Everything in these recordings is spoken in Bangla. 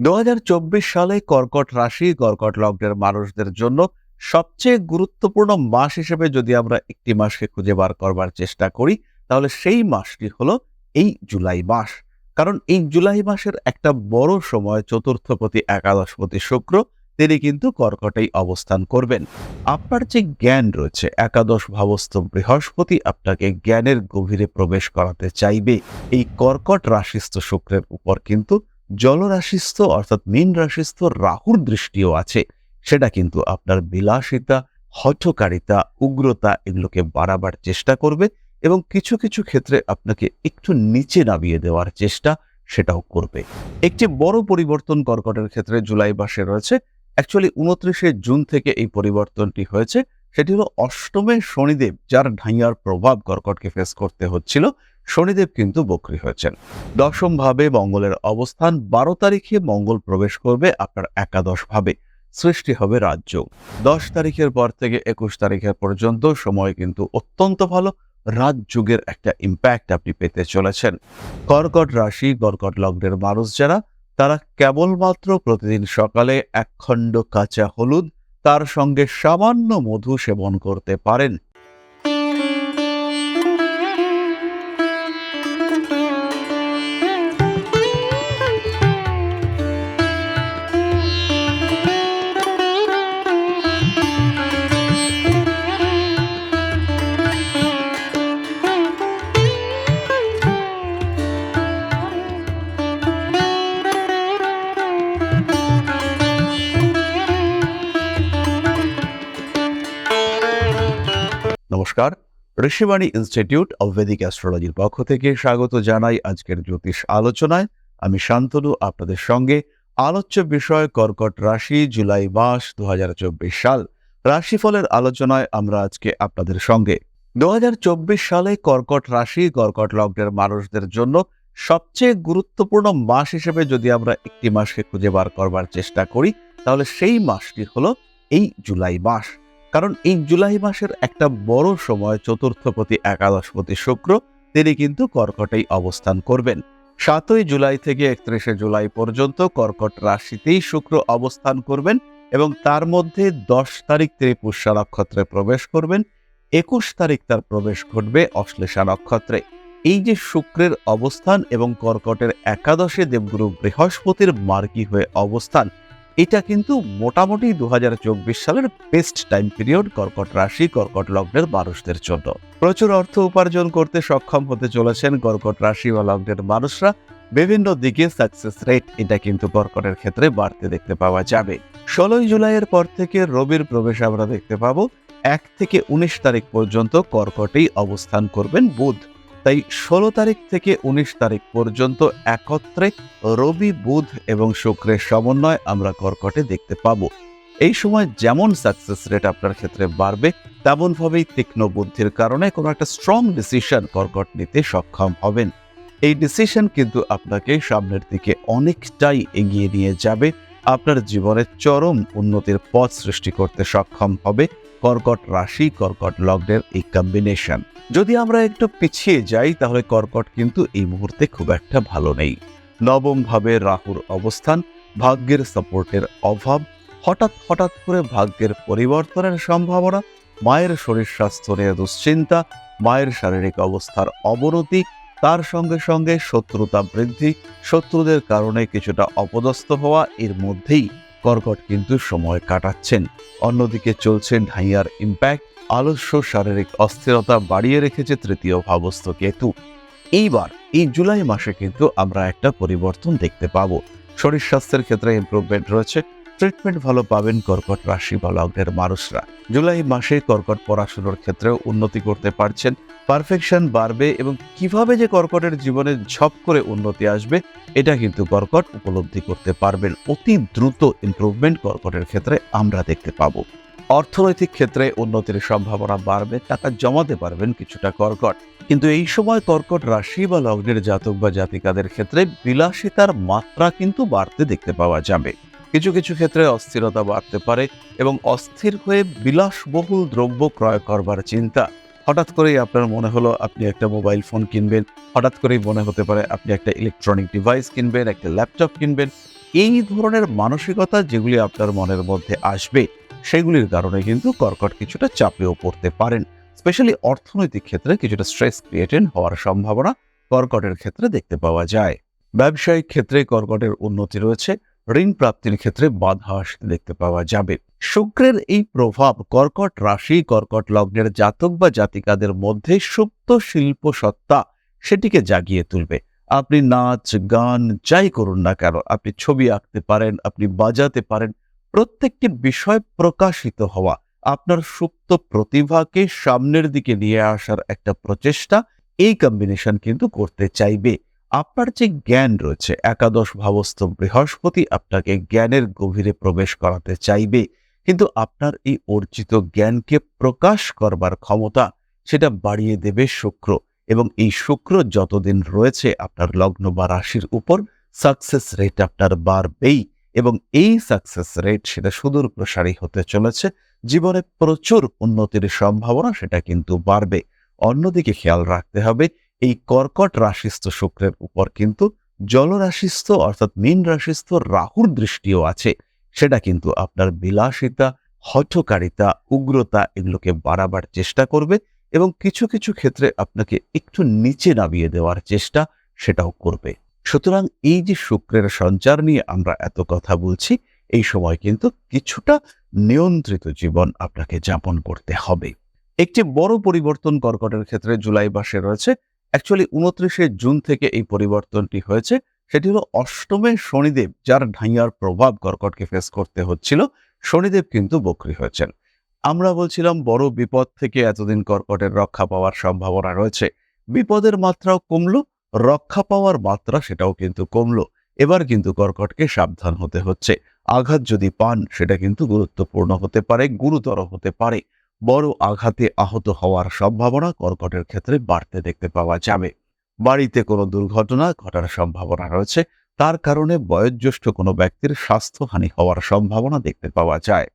দু হাজার চব্বিশ সালে কর্কট রাশি, কর্কট লগ্নের মানুষদের জন্য সবচেয়ে গুরুত্বপূর্ণ মাস হিসেবে যদি আমরা একটি মাসকে খুঁজে বার করবার চেষ্টা করি, তাহলে সেই মাসটি হলো এই জুলাই মাস। কারণ এই জুলাই মাসের একটা বড় সময়, চতুর্থপতি, একাদশপতি শুক্র, তিনি কিন্তু কর্কটেই অবস্থান করবেন। আপনার যে জ্ঞান রয়েছে, একাদশ ভাবস্থ বৃহস্পতি আপনাকে জ্ঞানের গভীরে প্রবেশ করাতে চাইবে। এই কর্কট রাশিস্থ শুক্রের উপর কিন্তু জলরাশিস্থ অর্থাৎ মীন রাশিস্থ রাহুর দৃষ্টিও আছে। সেটা কিন্তু আপনার বিলাসিতা, হঠকারিতা, উগ্রতা এগুলোকে বাড়াবার চেষ্টা করবে এবং কিছু কিছু ক্ষেত্রে আপনাকে একটু নিচে নামিয়ে দেওয়ার চেষ্টা সেটাও করবে। একটি বড় পরিবর্তন কর্কটের ক্ষেত্রে জুলাই মাসে রয়েছে। অ্যাকচুয়ালি উনত্রিশে জুন থেকে এই পরিবর্তনটি হয়েছে। সেটি হলো অষ্টমে শনিদেব, যার ঢাইয়ার প্রভাব কর্কটকে ফেস করতে হচ্ছিল। শনিদেব কিন্তু বক্রী হয়েছেন। দশম ভাবে মঙ্গলের অবস্থান, বারো তারিখে মঙ্গল প্রবেশ করবে আপনার একাদশ ভাবে, সৃষ্টি হবে রাজ্য। দশ তারিখের পর থেকে একুশ তারিখের পর্যন্ত সময় কিন্তু অত্যন্ত ভালো, রাজযুগের একটা ইম্প্যাক্ট আপনি পেতে চলেছেন। কর্কট রাশি, কর্কট লগ্নের মানুষ যারা, তারা কেবলমাত্র প্রতিদিন সকালে এক খণ্ড কাঁচা হলুদ, তার সঙ্গে সামান্য মধু সেবন করতে পারেন। ঋষিবাণী ইনস্টিটিউট অব ভেদিক অ্যাস্ট্রোলজির পক্ষ থেকে স্বাগত জানাই আজকের জ্যোতিষ আলোচনায়। আমি শান্তনু, আপনাদের সঙ্গে আলোচ্য বিষয় কর্কট রাশি, জুলাই মাস দুহাজার চব্বিশ সাল। রাশিফলের আলোচনায় আমরা আজকে আপনাদের সঙ্গে। দু হাজার চব্বিশ সালে কর্কট রাশি, কর্কট লগ্নের মানুষদের জন্য সবচেয়ে গুরুত্বপূর্ণ মাস হিসেবে যদি আমরা একটি মাসকে খুঁজে বার করবার চেষ্টা করি, তাহলে সেই মাসটি হলো এই জুলাই মাস। কারণ এই জুলাই মাসের একটা বড় সময় চতুর্থপতি একাদশপতি শুক্র, তিনি কিন্তু কর্কটেই অবস্থান করবেন। সাতই জুলাই থেকে একত্রিশে জুলাই পর্যন্ত কর্কট রাশিতেই শুক্র অবস্থান করবেন এবং তার মধ্যে দশ তারিখ তিনি পুষ্যা নক্ষত্রে প্রবেশ করবেন, একুশ তারিখ তার প্রবেশ ঘটবে অশ্লেষা নক্ষত্রে। এই যে শুক্রের অবস্থান এবং কর্কটের একাদশে দেবগুরু বৃহস্পতির মার্গী হয়ে অবস্থান এটা কিন্তু মোটামুটি দু সালের বেস্ট টাইম পিরিয়ড কর্কট রাশি, কর্কট লগ্নের মানুষদের জন্য। প্রচুর অর্থ উপার্জন করতে সক্ষম হতে চলেছেন কর্কট রাশি বা লগ্নের মানুষরা। বিভিন্ন দিকে সাকসেস রেট এটা কিন্তু কর্কটের ক্ষেত্রে বাড়তে দেখতে পাওয়া যাবে। ষোলোই জুলাইয়ের পর থেকে রবির প্রবেশ আমরা দেখতে পাবো। এক থেকে উনিশ তারিখ পর্যন্ত কর্কটেই অবস্থান করবেন বুধ। তাই ষোলো তারিখ থেকে উনিশ তারিখ পর্যন্ত একত্রে রবি, বুধ এবং শুক্রের সমন্বয় আমরা কর্কটে দেখতে পাব। এই সময় যেমন সাকসেস রেট আপনার ক্ষেত্রে বাড়বে, তেমনভাবেই তীক্ষ্ণ বুদ্ধির কারণে কোনো একটা স্ট্রং ডিসিশন কর্কট নিতে সক্ষম হবেন। এই ডিসিশন কিন্তু আপনাকে সামনের দিকে অনেকটাই এগিয়ে নিয়ে যাবে। আপনার জীবনের চরম উন্নতির পথ সৃষ্টি করতে সক্ষম হবে। কর্কট রাশি, কর্কট লগ্নের এই কম্বিনেশন যদি আমরা একটু পিছিয়ে যাই, তাহলে কর্কট কিন্তু এই মুহূর্তে খুব একটা ভালো নেই। নবম ভাবে রাহুর অবস্থান, ভাগ্যের সাপোর্টের অভাব, হঠাৎ হঠাৎ করে ভাগ্যের পরিবর্তনের সম্ভাবনা, মায়ের শরীর স্বাস্থ্য নিয়ে দুশ্চিন্তা, মায়ের শারীরিক অবস্থার অবনতি, তার সঙ্গে সঙ্গে শত্রুতা বৃদ্ধি, শত্রুদের কারণে কিছুটা অপদস্থ হওয়া, এর মধ্যেই কর্কট কিন্তু সময় কাটাচ্ছেন। অন্যদিকে চলছে ঢাইয়ার ইম্প্যাক্ট আলস্য শারীরিক অস্থিরতা বাড়িয়ে রেখেছে তৃতীয় ভাবস্থ কেতু। এইবার, এই জুলাই মাসে কিন্তু আমরা একটা পরিবর্তন দেখতে পাবো। শরীর স্বাস্থ্যের ক্ষেত্রে ইমপ্রুভমেন্ট রয়েছে ট্রিটমেন্ট ভালো পাবেন কর্কট রাশি বা লগ্নের মানুষরা। জুলাই মাসে কর্কট পড়াশোনার ক্ষেত্রেও উন্নতি করতে পারছেন পারফেকশন বাড়বে এবং কীভাবে যে কর্কটের জীবনে ঝপ করে উন্নতি আসবে, এটা কিন্তু কর্কট উপলব্ধি করতে পারবেন। অতি দ্রুত ইমপ্রুভমেন্ট কর্কটের ক্ষেত্রে আমরা দেখতে পাবো। অর্থনৈতিক ক্ষেত্রে উন্নতির সম্ভাবনা বাড়বে, টাকা জমাতে পারবেন কিছুটা কর্কট। কিন্তু এই সময় কর্কট রাশি বা লগ্নের জাতক বা জাতিকাদের ক্ষেত্রে বিলাসিতার মাত্রা কিন্তু বাড়তে দেখতে পাওয়া যাবে। কিছু কিছু ক্ষেত্রে অস্থিরতা বাড়তে পারে এবং অস্থির হয়ে বিলাসবহুল দ্রব্য ক্রয় করবার চিন্তা হঠাৎ করেই আপনার মনে হলো আপনি একটা মোবাইল ফোন কিনবেন, হঠাৎ করেই মনে হতে পারে আপনি একটা ইলেকট্রনিক ডিভাইস কিনবেন, একটা ল্যাপটপ কিনবেন। এই ধরনের মানসিকতা যেগুলি আপনার মনের মধ্যে আসবে, সেগুলির কারণে কিন্তু কর্কট কিছুটা চাপেও পড়তে পারেন। স্পেশালি অর্থনৈতিক ক্ষেত্রে কিছুটা স্ট্রেস ক্রিয়েটেড হওয়ার সম্ভাবনা কর্কটের ক্ষেত্রে দেখতে পাওয়া যায়। ব্যবসায়িক ক্ষেত্রে কর্কটের উন্নতি রয়েছে ঋণ প্রাপ্তির ক্ষেত্রে বাধা আসতে দেখতে পাওয়া যাবে। শুক্রের এই প্রভাব কর্কট রাশি, কর্কট লগ্নের জাতক বা জাতিকাদের মধ্যে সুপ্ত শিল্প সত্তা সেটিকে জাগিয়ে তুলবে। আপনি নাচ, গান যাই করুন না কেন, আপনি ছবি আঁকতে পারেন, আপনি বাজাতে পারেন, প্রত্যেকটি বিষয় প্রকাশিত হওয়া, আপনার সুপ্ত প্রতিভাকে সামনের দিকে নিয়ে আসার একটা প্রচেষ্টা, এই কম্বিনেশন কিন্তু করতে চাইবে। আপনার যে জ্ঞান রয়েছে, একাদশ ভাবস্থ বৃহস্পতি আপনাকে জ্ঞানের গভীরে প্রবেশ করাতে চাইবে। কিন্তু আপনার এই অর্জিত জ্ঞানকে প্রকাশ করবার ক্ষমতা সেটা বাড়িয়ে দেবে শুক্র। এবং এই শুক্র যতদিন রয়েছে, আপনার লগ্ন বা রাশির উপর সাকসেস রেট আপনার বাড়বেই। এবং এই সাকসেস রেট সেটা সুদূর প্রসারী হতে চলেছে। জীবনে প্রচুর উন্নতির সম্ভাবনা সেটা কিন্তু বাড়বে। অন্যদিকে খেয়াল রাখতে হবে এই কর্কট রাশিস্থ শুক্রের উপর কিন্তু জলরাশিস্থ অর্থাৎ মীন রাশিস্থ রাহুর দৃষ্টিও আছে। সেটা কিন্তু আপনার বিলাসিতা, হঠকারিতা, উগ্রতা এগুলোকে বাড়াবার চেষ্টা করবে এবং কিছু কিছু ক্ষেত্রে আপনাকে একটু নিচে নামিয়ে দেওয়ার চেষ্টা সেটাও করবে। সুতরাং এই যে শুক্রের সঞ্চার নিয়ে আমরা এত কথা বলছি, এই সময় কিন্তু কিছুটা নিয়ন্ত্রিত জীবন আপনাকে যাপন করতে হবে। একটি বড় পরিবর্তন কর্কটের ক্ষেত্রে জুলাই মাসে রয়েছে অ্যাকচুয়ালি উনত্রিশে জুন থেকে এই পরিবর্তনটি হয়েছে। সেটি হলো অষ্টমে শনিদেব, যার ঢাইয়ার প্রভাব কর্কটকে ফেস করতে হচ্ছিল, শনিদেব কিন্তু বকরি হয়েছেন। আমরা বলছিলাম, বড় বিপদ থেকে এতদিন কর্কটের রক্ষা পাওয়ার সম্ভাবনা রয়েছে। বিপদের মাত্রাও কমলো, রক্ষা পাওয়ার মাত্রা সেটাও কিন্তু কমলো। এবার কিন্তু কর্কটকে সাবধান হতে হচ্ছে। আঘাত যদি পান, সেটা কিন্তু গুরুত্বপূর্ণ হতে পারে, গুরুতর হতে পারে। বড় আঘাতে আহত হওয়ার সম্ভাবনা কর্কটের ক্ষেত্রে বাড়তে দেখতে পাওয়া যাবে। বাড়িতে কোনো দুর্ঘটনা ঘটার সম্ভাবনা রয়েছে, তার কারণে বয়োজ্যেষ্ঠ কোনো ব্যক্তির স্বাস্থ্যহানি হওয়ার সম্ভাবনা দেখতে পাওয়া যায়।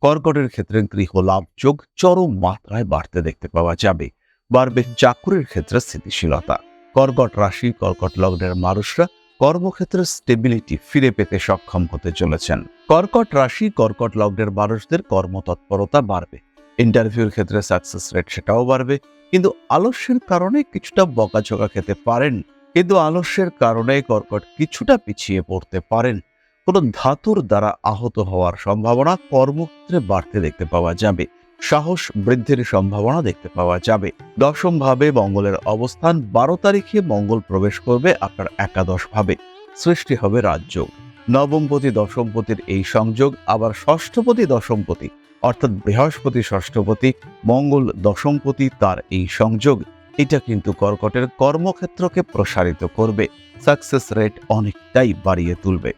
কর্কটের ক্ষেত্রে গৃহ লাভ যোগ চরম মাত্রায় বাড়তে দেখতে পাওয়া যাবে। বাড়বে চাকুরির ক্ষেত্রে স্থিতিশীলতা। কর্কট রাশি, কর্কট লগ্নের মানুষরা কর্মক্ষেত্রে স্টেবিলিটি ফিরে পেতে সক্ষম হতে চলেছেন। কর্কট রাশি, কর্কট লগ্নের মানুষদের কর্মতৎপরতা বাড়বে। ইন্টারভিউর ক্ষেত্রে সাকসেস রেট সেটাও বাড়বে। কিন্তু আলস্যের কারণে কিছুটা বকাঝকা খেতে পারেন। কিন্তু আলস্যের কারণে কর্কট কিছুটা পিছিয়ে পড়তে পারেন। কোনো ধাতুর দ্বারা আহত হওয়ার সম্ভাবনা কর্মক্ষেত্রে বাড়তে দেখতে পাওয়া যাবে। সাহস বৃদ্ধির সম্ভাবনা দেখতে পাওয়া যাবে। দশম ভাবে মঙ্গলের অবস্থান, বারো তারিখে মঙ্গল প্রবেশ করবে আপনার একাদশ ভাবে। সৃষ্টি হবে রাজ্য নবমপতি দশমপতির এই সংযোগ, আবার ষষ্ঠপতি দশমপতি অর্থাৎ বৃহস্পতি, ষষ্ঠপতি, মঙ্গল, দশমপতি তার এই সংযোগ। এটা কিন্তু কর্কটের কর্মক্ষেত্রকে প্রসারিত করবে। সাকসেস রেট অনেকটাই বাড়িয়ে তুলবে।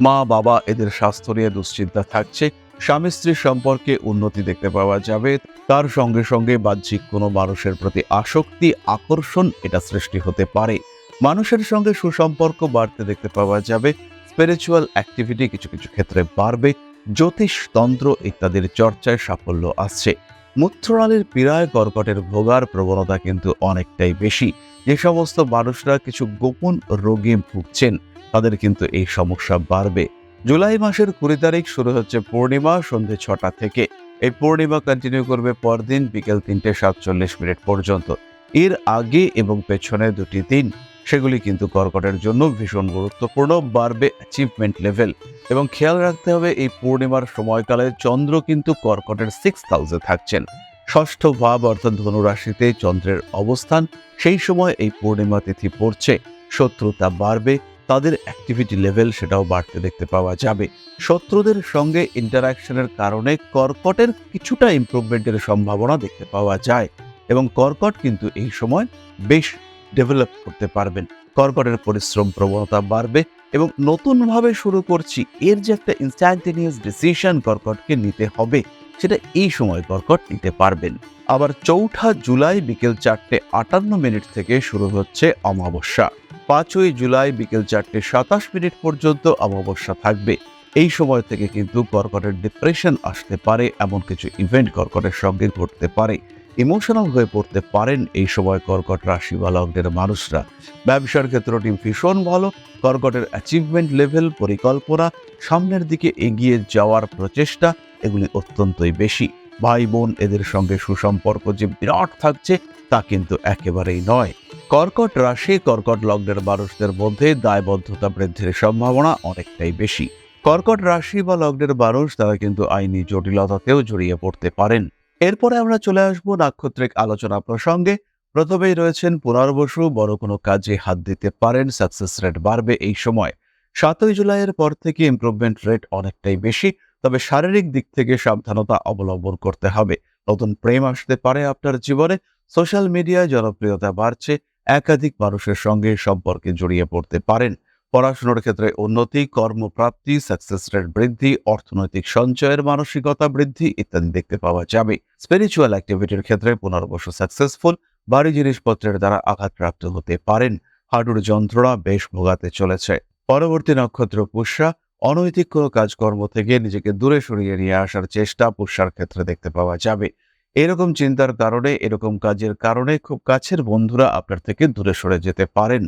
মা, বাবা এদের স্বাস্থ্য নিয়ে দুশ্চিন্তা থাকছে। স্বামী স্ত্রীর সম্পর্কে উন্নতি দেখতে পাওয়া যাবে। তার সঙ্গে সঙ্গে বাহ্যিক কোনো মানুষের প্রতি আসক্তি, আকর্ষণ এটা সৃষ্টি হতে পারে। মানুষের সঙ্গে সুসম্পর্ক বাড়তে দেখতে পাওয়া যাবে। স্পিরিচুয়াল অ্যাক্টিভিটি কিছু কিছু ক্ষেত্রে বাড়বে। জ্যোতিষতন্ত্র ইত্যাদির চর্চায় সাফল্য আসছে। মূত্রনালীর পীড়ায় কর্কটের ভোগার প্রবণতা কিন্তু অনেকটাই বেশি। যে সমস্ত মানুষরা কিছু গোপন রোগে ভুগছেন, তাদের কিন্তু এই সমস্যা বাড়বে। জুলাই মাসের কুড়ি তারিখ শুরু হচ্ছে পূর্ণিমা সন্ধে ছটা থেকে। এই পূর্ণিমা কন্টিনিউ করবে পরদিন বিকেল তিনটে সাতচল্লিশ মিনিট পর্যন্ত। এর আগে এবং পেছনে দুটি দিন সেগুলি কিন্তু কর্কটের জন্য ভীষণ গুরুত্বপূর্ণ, বাড়বে অ্যাচিভমেন্ট লেভেল এবং খেয়াল রাখতে হবে এই পূর্ণিমার সময়কালে চন্দ্র কিন্তু কর্কটের সিক্স হাউসে থাকছেন। ষষ্ঠ ভাব অর্থাৎ ধনুরাশিতে চন্দ্রের অবস্থান, সেই সময় এই পূর্ণিমা তিথি পড়ছে, শত্রুতা বাড়বে, তাদের অ্যাক্টিভিটি লেভেল সেটাও বাড়তে দেখতে পাওয়া যাবে। শত্রুদের সঙ্গে ইন্টারাকশনের কারণে কর্কটের কিছুটা ইমপ্রুভমেন্টের সম্ভাবনা দেখতে পাওয়া যায় এবং কর্কট কিন্তু এই সময় বেশ ডেভেলপ করতে পারবেন। কর্কটের পরিশ্রম প্রবণতা বাড়বে এবং নতুনভাবে শুরু করছি। এর যে একটা ইনস্ট্যান্টেনিয়াস ডিসিশন কর্কটকে নিতে হবে, সেটা এই সময় কর্কট নিতে পারবেন। আবার চৌঠা জুলাই বিকেল চারটে আটান্ন মিনিট থেকে শুরু হচ্ছে অমাবস্যা। পাঁচই জুলাই বিকেল চারটে সাতাশ মিনিট পর্যন্ত অমাবস্যা থাকবে। এই সময় থেকে কিন্তু কর্কটের ডিপ্রেশন আসতে পারে, এমন কিছু ইভেন্ট কর্কটের সঙ্গে ঘটতে পারে। ইমোশনাল হয়ে পড়তে পারেন এই সময় কর্কট রাশি বা লগ্নের মানুষরা। ব্যবসার ক্ষেত্রটি ভীষণ ভালো, কর্কটের অ্যাচিভমেন্ট লেভেল পরিকল্পনা, সামনের দিকে এগিয়ে যাওয়ার প্রচেষ্টা, এগুলি অত্যন্তই বেশি। ভাই বোন এদের সঙ্গে সুসম্পর্ক যে বিরাট থাকছে, তা কিন্তু একেবারেই নয়। কর্কট রাশি, কর্কট লগ্নের মানুষদের মধ্যে দায়বদ্ধতা বৃদ্ধির সম্ভাবনা অনেকটাই বেশি। কর্কট রাশি বা লগ্নের মানুষ, তারা কিন্তু আইনি জটিলতাতেও জড়িয়ে পড়তে পারেন। এরপরে আমরা চলে আসব নাক্ষত্রিক আলোচনা প্রসঙ্গে। প্রথমেই রয়েছেন পুনর্বসু বড় কোনো কাজে হাত দিতে পারেন সাকসেস রেট বাড়বে এই সময়। সাতই জুলাইয়ের পর থেকে ইমপ্রুভমেন্ট রেট অনেকটাই বেশি, তবে শারীরিক দিক থেকে সাবধানতা অবলম্বন করতে হবে। নতুন প্রেম আসতে পারে আপনার জীবনে সোশ্যাল মিডিয়ায় জনপ্রিয়তা বাড়ছে, একাধিক মানুষের সঙ্গে সম্পর্কে জড়িয়ে পড়তে পারেন। পড়াশোনার ক্ষেত্রে উন্নতি, কর্মপ্রাপ্তি সাকসেস রেট বৃদ্ধি, অর্থনৈতিক সঞ্চয়ের মানসিকতা বৃদ্ধি ইত্যাদি দেখতে পাওয়া যাবে। স্পিরিচুয়াল অ্যাক্টিভিটির ক্ষেত্রে পুনর্বসু সাকসেসফুল বাড়ি জিনিসপত্রের দ্বারা আঘাতপ্রাপ্ত হতে পারেন। হাঁটুর যন্ত্রণা বেশ ভোগাতে চলেছে। পরবর্তী নক্ষত্র পুষ্যা, অনৈতিক কোনো কাজকর্ম থেকে নিজেকে দূরে সরিয়ে নিয়ে আসার চেষ্টা পুষ্যার ক্ষেত্রে দেখতে পাওয়া যাবে। এরকম চিন্তার কারণে, এরকম কাজের কারণে খুব কাছের বন্ধুরা আপনার থেকে দূরে সরে যেতে পারেন।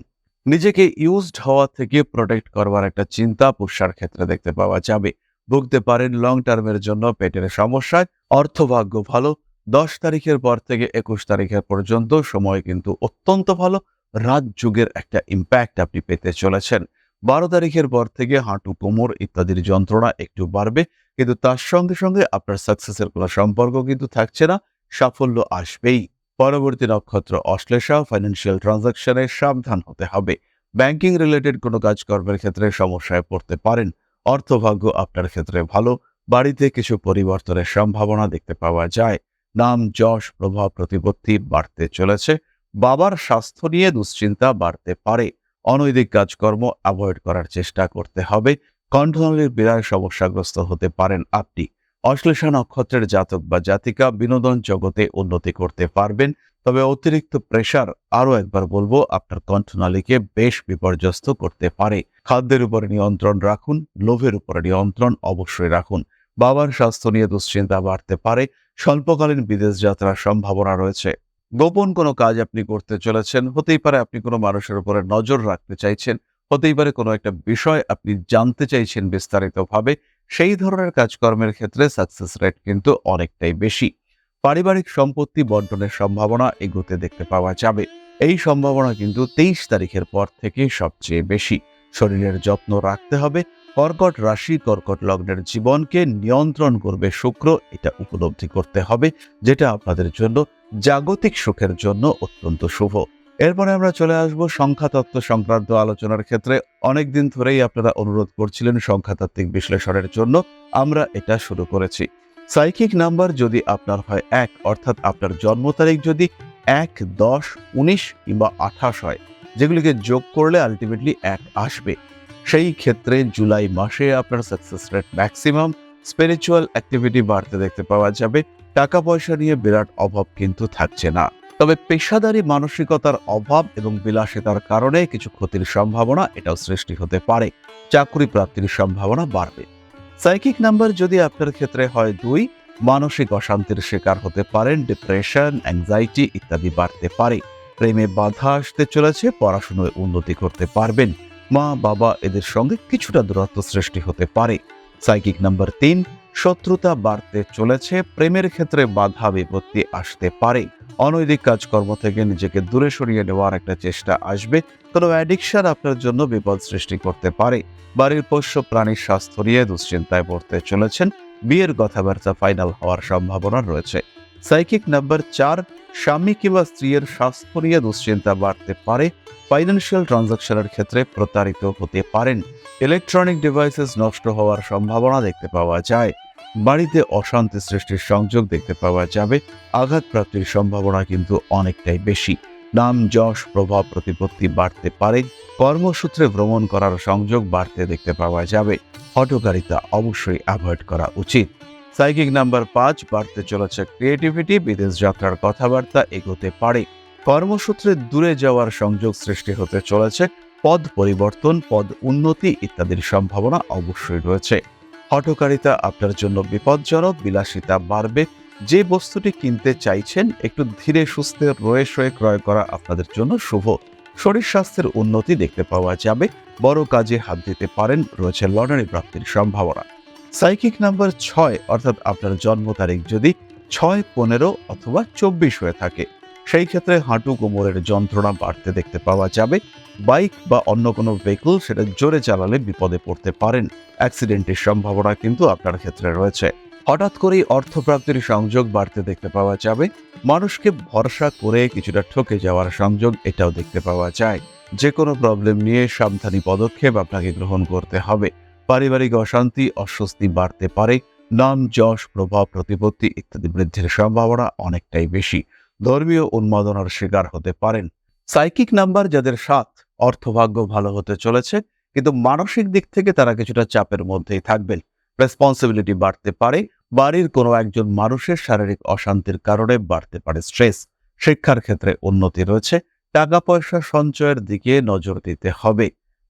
নিজেকে ইউজড হওয়া থেকে প্রোটেক্ট করবার একটা চিন্তা পুষ্যার ক্ষেত্রে দেখতে পাওয়া যাবে। ভুগতে পারেন লং টার্মের জন্য পেটের সমস্যায়, অর্থভাগ্য ভালো, দশ তারিখের পর থেকে একুশ তারিখের পর্যন্ত সময় কিন্তু অত্যন্ত ভালো রাজযুগের একটা ইম্প্যাক্ট আপনি পেতে চলেছেন। বারো তারিখের পর থেকে হাঁটু, কোমর ইত্যাদির যন্ত্রণা একটু বাড়বে, কিন্তু তার সঙ্গে সঙ্গে আপনার সাকসেসের কোনো সম্পর্ক কিন্তু থাকছে না, সাফল্য আসবেই। পরবর্তী নক্ষত্র অশ্লেষা ফাইন্যান্সিয়াল ট্রানজাকশনে সাবধান হতে হবে। ব্যাংকিং রিলেটেড কোনো কাজকর্মের ক্ষেত্রে সমস্যায় পড়তে পারেন। অর্থভাগ্য আপনার ক্ষেত্রে ভালো। বাড়িতে কিছু পরিবর্তনের সম্ভাবনা দেখতে পাওয়া যায়। নাম, যশ, প্রভাব, প্রতিপত্তি বাড়তে চলেছে। বাবার স্বাস্থ্য নিয়ে দুশ্চিন্তা বাড়তে পারে। অনৈতিক কাজকর্ম অ্যাভয়েড করার চেষ্টা করতে হবে। কণ্ঠনালীর বিরায় সমস্যাগ্রস্ত হতে পারেন আপনি। অশ্লেষা নক্ষত্রের জাতক বা জাতিকা বিনোদন জগতে উন্নতি করতে পারবেন, তবে অতিরিক্ত প্রেশার আরও একবার বলব, আপনার কণ্ঠনালীকে বেশ বিপর্যস্ত করতে পারে। খাদ্যের উপরে নিয়ন্ত্রণ রাখুন, লোভের উপরে নিয়ন্ত্রণ অবশ্যই রাখুন। বাবার স্বাস্থ্য নিয়ে দুশ্চিন্তা বাড়তে পারে, স্বল্পকালীন বিদেশ যাত্রার সম্ভাবনা রয়েছে। গোপন কোনো কাজ আপনি করতে চলেছেন, হতেই পারে আপনি কোনো মানুষের উপরে নজর রাখতে চাইছেন, হতেই পারে কোনো একটা বিষয় আপনি জানতে চাইছেন বিস্তারিতভাবে সেই ধরনের কাজকর্মের ক্ষেত্রে সাকসেস রেট কিন্তু অনেকটাই বেশি। পারিবারিক সম্পত্তি বন্টনের সম্ভাবনা এগোতে দেখতে পাওয়া যাবে। এই সম্ভাবনা কিন্তু তেইশ তারিখের পর থেকে সবচেয়ে বেশি। শরীরের যত্ন রাখতে হবে। কর্কট রাশি, কর্কট লগ্নের জীবনকে নিয়ন্ত্রণ করবে শুক্র, এটা উপলব্ধি করতে হবে, যেটা আপনাদের জন্য জাগতিক সুখের জন্য অত্যন্ত শুভ। এরপরে আমরা চলে আসব সংখ্যাতত্ত্ব সংক্রান্ত আলোচনার ক্ষেত্রে। অনেকদিন ধরেই আপনারা অনুরোধ করছিলেন সংখ্যাতাত্ত্বিক বিশ্লেষণের জন্য। আমরা এটা শুরু করেছি। সাইকিক নাম্বার যদি আপনার হয় এক, অর্থাৎ আপনার জন্ম তারিখ যদি এক, দশ, উনিশ কিংবা আঠাশ হয়, যেগুলিকে যোগ করলে আলটিমেটলি এক আসবে। সেই ক্ষেত্রে জুলাই মাসে আপনার success rate maximum spiritual activity বাড়তে দেখতে পাওয়া যাবে। টাকা পয়সা নিয়ে বিরাট অভাব কিন্তু থাকছে না। তবে পেশাদারি মানসিকতার অভাব এবং বিলাসিতার কারণে কিছু ক্ষতির সম্ভাবনা এটাও সৃষ্টি হতে পারে। চাকরি প্রাপ্তির সম্ভাবনা বাড়বে। সাইকিক নাম্বার যদি আপনার ক্ষেত্রে হয় দুই, মানসিক অশান্তির শিকার হতে পারেন, ডিপ্রেশন, অ্যাংজাইটি ইত্যাদি বাড়তে পারে। প্রেমে বাধা আসতে চলেছে, পড়াশোনায় উন্নতি করতে পারবেন। মা, বাবা এদের সঙ্গে কিছুটা দূরত্ব সৃষ্টি হতে পারে। সাইকিক নাম্বার তিন, শত্রুতা বাড়তে চলেছে, প্রেমের ক্ষেত্রে বাধা বিপত্তি আসতে পারে। অনৈতিক কাজকর্ম থেকে নিজেকে দূরে সরিয়ে নেওয়ার একটা চেষ্টা আসবে। কোনো অ্যাডিকশন আপনার জন্য বিপদ সৃষ্টি করতে পারে। বাড়ির পোষ্য প্রাণীর স্বাস্থ্য নিয়ে দুশ্চিন্তায় পড়তে চলেছেন। বিয়ের কথাবার্তা ফাইনাল হওয়ার সম্ভাবনা রয়েছে। সাইকিক নাম্বার চার, স্বামী কিংবা স্ত্রীর স্বাস্থ্য নিয়ে দুশ্চিন্তা বাড়তে পারে। ফাইন্যান্সিয়াল ট্রানজাকশনের ক্ষেত্রে প্রতারিত হতে পারেন। ইলেকট্রনিক ডিভাইসেস নষ্ট হওয়ার সম্ভাবনা দেখতে পাওয়া যায়। বাড়িতে অশান্তি সৃষ্টির সংযোগ দেখতে পাওয়া যাবে। আঘাত প্রাপ্তির সম্ভাবনা কিন্তু অনেকটাই বেশি। নাম, যশ, প্রভাব, প্রতিপত্তি বাড়তে পারে। কর্মসূত্রে ভ্রমণ করার সংযোগ বাড়তে দেখতে পাওয়া যাবে। হটকারিতা অবশ্যই অ্যাভয়েড করা উচিত। সাইকিক নাম্বার পাঁচ, বাড়তে চলেছে ক্রিয়েটিভিটি, বিদেশ যাত্রার কথাবার্তা এগোতে পারে। কর্মসূত্রে দূরে যাওয়ার সংযোগ সৃষ্টি হতে চলেছে। পদ পরিবর্তন, পদ উন্নতি ইত্যাদির সম্ভাবনা অবশ্যই রয়েছে। হটকারিতা আপনার জন্য বিপজ্জনক, বিলাসিতা বাড়বে। যে বস্তুটি কিনতে চাইছেন, একটু ধীরে সুস্থে রয়ে সয়ে ক্রয় করা আপনাদের জন্য শুভ। শরীর স্বাস্থ্যের উন্নতি দেখতে পাওয়া যাবে। বড় কাজে হাত দিতে পারেন, রয়েছে লটারি প্রাপ্তির সম্ভাবনা। সাইকিক নাম্বার ছয়, অর্থাৎ আপনার জন্ম তারিখ যদি ছয়, পনেরো অথবা চব্বিশ হয়ে থাকে। সেই ক্ষেত্রে হাঁটু কোমরের যন্ত্রণা বাড়তে দেখতে পাওয়া যাবে। বাইক বা অন্য কোনো ভেহিকল সেটা জোরে চালালে বিপদে পড়তে পারেন। অ্যাক্সিডেন্টের সম্ভাবনা কিন্তু আপনার ক্ষেত্রে রয়েছে। হঠাৎ করেই অর্থপ্রাপ্তির সংযোগ বাড়তে দেখতে পাওয়া যাবে। মানুষকে ভরসা করে কিছুটা ঠকে যাওয়ার সংযোগ এটাও দেখতে পাওয়া যায়। যে কোনো প্রবলেম নিয়ে সাবধানী পদক্ষেপ আপনাকে গ্রহণ করতে হবে। পারিবারিক অশান্তি, অস্বস্তি বাড়তে পারে। নাম, যশ, প্রভাব, প্রতিপত্তি ইত্যাদি বৃদ্ধির সম্ভাবনা অনেকটাই বেশি। ধর্মীয় উন্মাদনার শিকার হতে পারেন। সাইকিক নাম্বার যাদের সাত, অর্থভাগ্য ভালো হতে চলেছে, কিন্তু মানসিক দিক থেকে তারা কিছুটা চাপের মধ্যেই থাকবেন। রেসপন্সিবিলিটি বাড়তে পারে, বাড়ির কোনো একজন মানুষের শারীরিক অশান্তির কারণে বাড়তে পারে স্ট্রেস শিক্ষার ক্ষেত্রে উন্নতি রয়েছে টাকা পয়সা সঞ্চয়ের দিকে নজর দিতে হবে।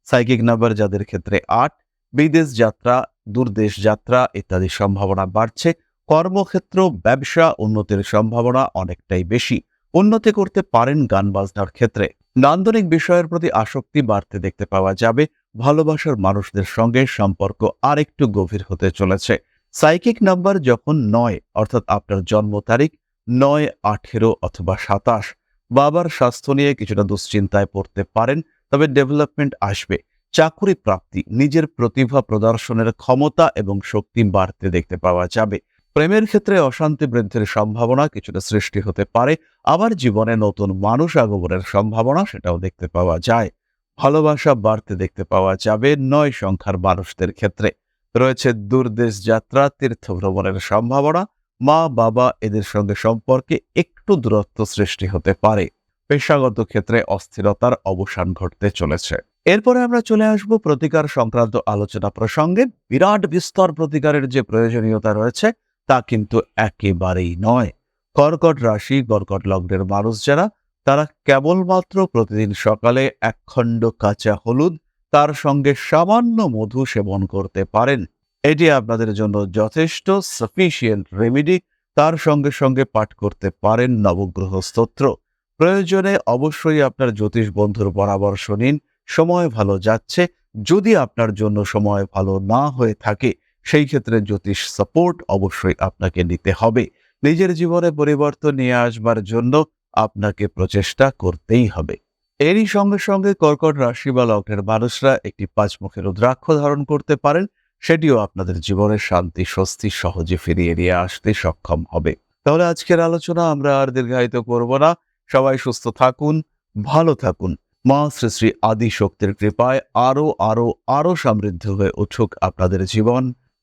সাইকিক নাম্বার যাদের ক্ষেত্রে আট, বিদেশ যাত্রা, দূরদেশ যাত্রা ইত্যাদি সম্ভাবনা বাড়ছে কর্মক্ষেত্র, ব্যবসা, উন্নতির সম্ভাবনা অনেকটাই বেশি। উন্নতি করতে পারেন গান বাজনার ক্ষেত্রে। নান্দনিক বিষয়ের প্রতি আসক্তি বাড়তে দেখতে পাওয়া যাবে। ভালোবাসার মানুষদের সঙ্গে সম্পর্ক আরেকটু গভীর হতে চলেছে। সাইকিক নাম্বার যখন নয়, অর্থাৎ আপনার জন্ম তারিখ, নয়, আঠেরো অথবা সাতাশ, বাবার স্বাস্থ্য নিয়ে কিছুটা দুশ্চিন্তায় পড়তে পারেন, তবে ডেভেলপমেন্ট আসবে। চাকুরি প্রাপ্তি, নিজের প্রতিভা প্রদর্শনের ক্ষমতা এবং শক্তি বাড়তে দেখতে পাওয়া যাবে। প্রেমের ক্ষেত্রে অশান্তি বৃদ্ধির সম্ভাবনা কিছুটা সৃষ্টি হতে পারে। আবার জীবনে নতুন মানুষ আগমনের সম্ভাবনা সেটাও দেখতে পাওয়া যায়। ভালোবাসা বাড়তে দেখতে পাওয়া যাবে নয় সংখ্যার মানুষদের ক্ষেত্রে। রয়েছে দূরদেশ যাত্রা তীর্থ ভ্রমণের সম্ভাবনা। মা, বাবা এদের সঙ্গে সম্পর্কে একটু দূরত্ব সৃষ্টি হতে পারে। পেশাগত ক্ষেত্রে অস্থিরতার অবসান ঘটতে চলেছে। এরপরে আমরা চলে আসব প্রতিকার সংক্রান্ত আলোচনা প্রসঙ্গে। বিরাট বিস্তর প্রতিকারের যে প্রয়োজনীয়তা রয়েছে তা কিন্তু একেবারেই নয়। কর্কট রাশি, কর্কট লগ্নের মানুষ যারা, তারা কেবলমাত্র প্রতিদিন সকালে একখণ্ড কাঁচা হলুদ, তার সঙ্গে সামান্য মধু সেবন করতে পারেন। এটি আপনাদের জন্য যথেষ্ট সাফিসিয়েন্ট রেমিডি তার সঙ্গে সঙ্গে পাঠ করতে পারেন নবগ্রহ স্তোত্র। প্রয়োজনে অবশ্যই আপনার জ্যোতিষ বন্ধুর পরামর্শ নিন। সময় ভালো যাচ্ছে। যদি আপনার জন্য সময় ভালো না হয়ে থাকে সেই ক্ষেত্রে জ্যোতিষ সাপোর্ট অবশ্যই আপনাকে নিতে হবে। নিজের জীবনে পরিবর্তন নিয়ে আসবার জন্য আপনাকে প্রচেষ্টা করতেই হবে। এরই সঙ্গে সঙ্গে কর্কট রাশি বা লগ্নের মানুষরা একটি পাঁচমুখের রুদ্রাক্ষ ধারণ করতে পারেন। সেটিও আপনাদের জীবনে শান্তি, স্বস্তি সহজে ফিরিয়ে নিয়ে আসতে সক্ষম হবে। তাহলে আজকের আলোচনা আমরা আর দীর্ঘায়িত করব না। সবাই সুস্থ থাকুন, ভালো থাকুন। মা শ্রী শ্রী আদি শক্তির কৃপায় আরও আরও আরও সমৃদ্ধ হয়ে উঠুক আপনাদের জীবন।